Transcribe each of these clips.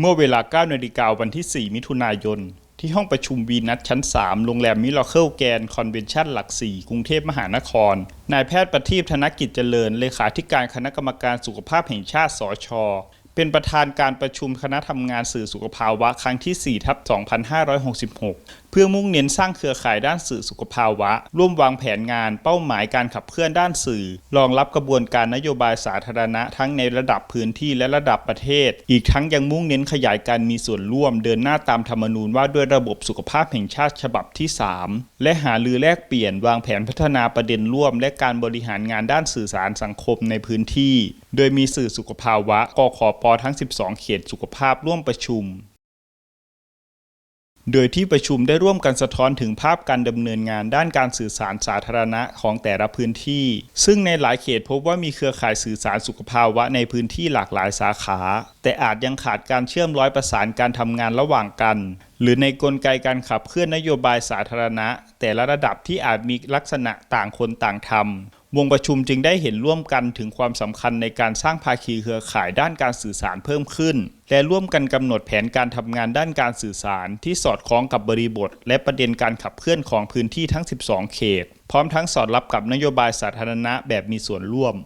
เมื่อเวลา9นาฬิกาวันที่ 4 มิถุนายน ที่ห้องประชุมวีนัทชั้น 3 โรงแรมมิราเคิลแกนคอนเวนชั่นหลัก 4 กรุงเทพมหานคร นายแพทย์ประทีปธนกิจเจริญ เลขาธิการคณะกรรมการสุขภาพแห่งชาติสช เป็นประธานการประชุมคณะทำงานสื่อสุขภาวะครั้งที่ 4 ทับ 2566 เพื่อมุ่งเน้นสร้างเครือข่ายด้านสื่อสุขภาวะ ร่วมวางแผนงานเป้าหมายการขับเคลื่อนด้านสื่อ รองรับกระบวนการนโยบายสาธารณะทั้งในระดับพื้นที่และระดับประเทศ อีกทั้งยังมุ่งเน้นขยายการมีส่วนร่วม เดินหน้าตามธรรมนูญว่าด้วยระบบสุขภาพแห่งชาติฉบับที่ 3 และหาลือแลกเปลี่ยนวางแผนพัฒนาประเด็นร่วม และการบริหารงานด้านสื่อสารสังคมในพื้นที่ โดยมีสื่อสุขภาวะกขปทั้ง 12 เขตสุขภาพร่วมประชุม โดยที่ประชุมได้ร่วมกันสะท้อนถึงภาพการดำเนินงานด้านการสื่อสารสาธารณะของแต่ละพื้นที่ ซึ่งในหลายเขตพบว่ามีเครือข่ายสื่อสารสุขภาวะในพื้นที่หลากหลายสาขา แต่อาจยังขาดการเชื่อมร้อยประสานการทำงานระหว่างกัน หรือในกลไกการขับเคลื่อนนโยบายสาธารณะ แต่ละระดับที่อาจมีลักษณะต่างคนต่างทำวงประชุมจึงได้เห็นร่วมกันถึงความสำคัญในการสร้างภาคีเครือข่ายด้านการสื่อสารเพิ่มขึ้น และร่วมกันกำหนดแผนการทำงานด้านการสื่อสารที่สอดคล้องกับบริบท และประเด็นการขับเคลื่อนของพื้นที่ทั้ง 12 เขต พร้อมทั้งสอดรับกับนโยบายสาธารณะแบบมีส่วนร่วม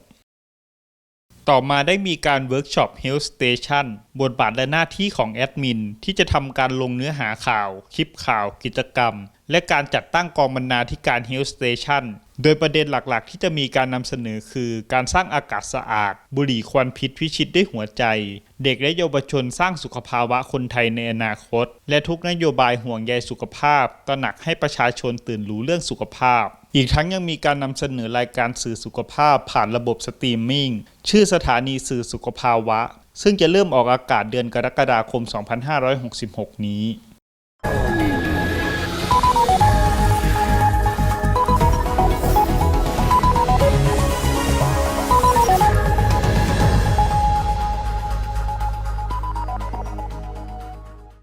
ต่อมาได้มีการเวิร์กช็อป Health Station บทบาทและหน้าที่ของแอดมิน ที่จะทำการลงเนื้อหาข่าว คลิปข่าว กิจกรรม และการจัดตั้งกองบรรณาธิการ Health Station โดยประเด็นหลักๆ ที่จะมีการนำเสนอคือ การสร้างอากาศสะอาด บุหรี่ควันพิษพิชิตด้วยหัวใจ เด็กและเยาวชนสร้างสุขภาวะคนไทยในอนาคต และทุกนโยบายห่วงใยสุขภาพตระหนักให้ประชาชนตื่นรู้เรื่องสุขภาพ อีกทั้งยังมีการนำเสนอรายการสื่อสุขภาพผ่านระบบสตรีมมิ่งชื่อสถานีสื่อสุขภาวะซึ่งจะเริ่มออกอากาศเดือนกรกฎาคม 2566 นี้